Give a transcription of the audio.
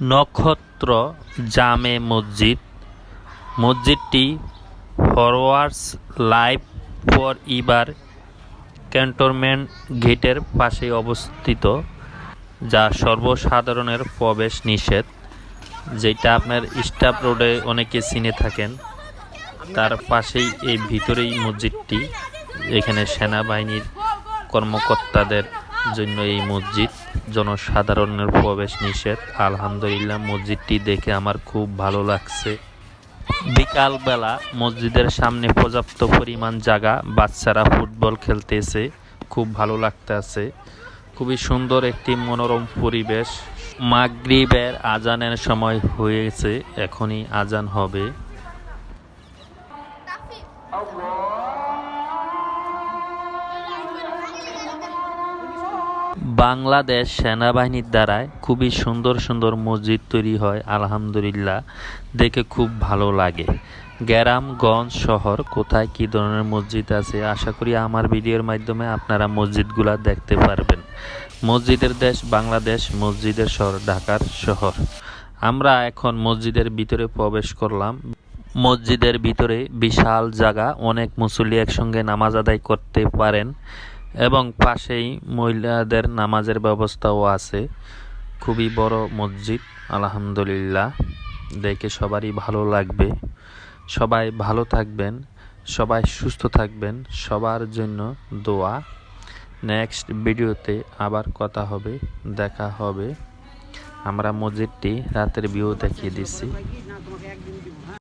নক্ষত্র জামে মসজিদ। মসজিদটি ফরওয়ার্ডস লাইফ ফর ইবার ক্যান্টনমেন্ট গেটের পাশে অবস্থিত, যা সর্বসাধারণের প্রবেশ নিষেধ, যেটা আপনার স্টাফ রোডে অনেকে চিনে থাকেন। তার পাশেই এই ভিতরেই মসজিদটি, এখানে সেনাবাহিনীর কর্মকর্তাদের জন্য এই মসজিদ। জনসাধারণের প্রবেশ নিষেধ। আলহামদুলিল্লাহ, মসজিদটি দেখে আমার খুব ভালো লাগছে। বিকালবেলা মসজিদের সামনে পর্যাপ্ত পরিমাণ জায়গা, বাচ্চারা ফুটবল খেলতেছে, খুব ভালো লাগতেছে। খুবই সুন্দর একটি মনোরম পরিবেশ। মাগরিবের আজানের সময় হয়েছে, এখনই আজান হবে। বাংলাদেশ সেনাবাহিনীর দ্বারায় খুবই সুন্দর সুন্দর মসজিদ তৈরি হয়, আলহামদুলিল্লাহ। দেখে খুব ভালো লাগে। গ্রামগঞ্জ শহর, কোথায় কী ধরনের মসজিদ আছে? আশা করি আমার ভিডিওর মাধ্যমে আপনারা মসজিদগুলা দেখতে পারবেন। মসজিদের দেশ বাংলাদেশ, মসজিদের শহর ঢাকার শহর। আমরা এখন মসজিদের ভিতরে প্রবেশ করলাম। মসজিদের ভিতরে বিশাল জায়গা, অনেক মুসল্লি একসঙ্গে নামাজ আদায় করতে পারেন। এবং পাশেই মহিলাদের নামাজের ব্যবস্থাও আছে। খুবই বড় মসজিদ, আলহামদুলিল্লাহ। দেখে সবারই ভালো লাগবে। সবাই ভালো থাকবেন, সবাই সুস্থ থাকবেন, সবার জন্য দোয়া। নেক্সট ভিডিওতে আবার কথা হবে, দেখা হবে। আমরা মসজিদটি রাতের ভিউ দেখিয়ে দিচ্ছি।